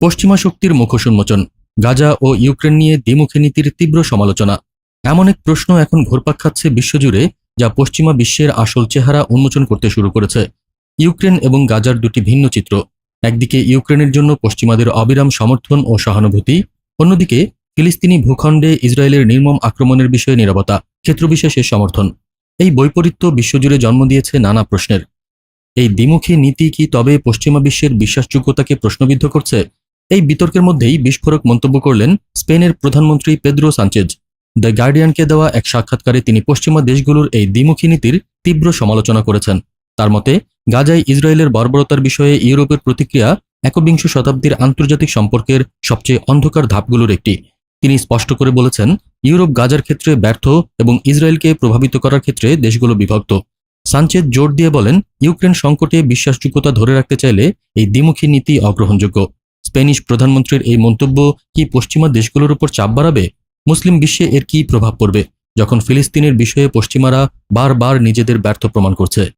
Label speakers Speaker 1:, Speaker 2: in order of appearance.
Speaker 1: পশ্চিমা শক্তির মুখোশ উন্মোচন, গাজা ও ইউক্রেন নিয়ে দ্বিমুখী নীতির তীব্র সমালোচনা। এমন এক প্রশ্ন এখন ঘুরপাক খাচ্ছে বিশ্বজুড়ে, যা পশ্চিমা বিশ্বের আসল চেহারা উন্মোচন করতে শুরু করেছে। ইউক্রেন এবং গাজার দুটি ভিন্ন চিত্র, একদিকে ইউক্রেনের জন্য পশ্চিমাদের অবিরাম সমর্থন ও সহানুভূতি, অন্যদিকে ফিলিস্তিনি ভূখণ্ডে ইসরায়েলের নির্মম আক্রমণের বিষয়ে নিরাপত্তা ক্ষেত্রবিশেষে সমর্থন। এই বৈপরীত্য বিশ্বজুড়ে জন্ম দিয়েছে নানা প্রশ্নের। এই দ্বিমুখী নীতি কি তবে পশ্চিমা বিশ্বের বিশ্বাসযোগ্যতাকে প্রশ্নবিদ্ধ করছে? এই বিতর্কের মধ্যেই বিস্ফোরক মন্তব্য করলেন স্পেনের প্রধানমন্ত্রী পেদ্রো সানচেজ। দ্য গার্ডিয়ানকে দেওয়া এক সাক্ষাৎকারে তিনি পশ্চিমা দেশগুলোর এই দ্বিমুখী নীতির তীব্র সমালোচনা করেছেন। তার মতে, গাজায় ইসরায়েলের বর্বরতার বিষয়ে ইউরোপের প্রতিক্রিয়া একবিংশ শতাব্দীর আন্তর্জাতিক সম্পর্কের সবচেয়ে অন্ধকার ধাপগুলোর একটি। তিনি স্পষ্ট করে বলেছেন, ইউরোপ গাজার ক্ষেত্রে ব্যর্থ এবং ইসরায়েলকে প্রভাবিত করার ক্ষেত্রে দেশগুলো বিভক্ত। সানচেজ জোর দিয়ে বলেন, ইউক্রেন সংকটে বিশ্বাসযোগ্যতা ধরে রাখতে চাইলে এই দ্বিমুখী নীতি অগ্রহণযোগ্য। স্প্যানিশ প্রধানমন্ত্রীর এই মন্তব্য কি পশ্চিমা দেশগুলোর উপর চাপ বাড়াবে? মুসলিম বিশ্বে এর কি প্রভাব পড়বে? যখন ফিলিস্তিনের বিষয়ে পশ্চিমারা বারবার নিজেদের ব্যর্থ প্রমাণ করছে।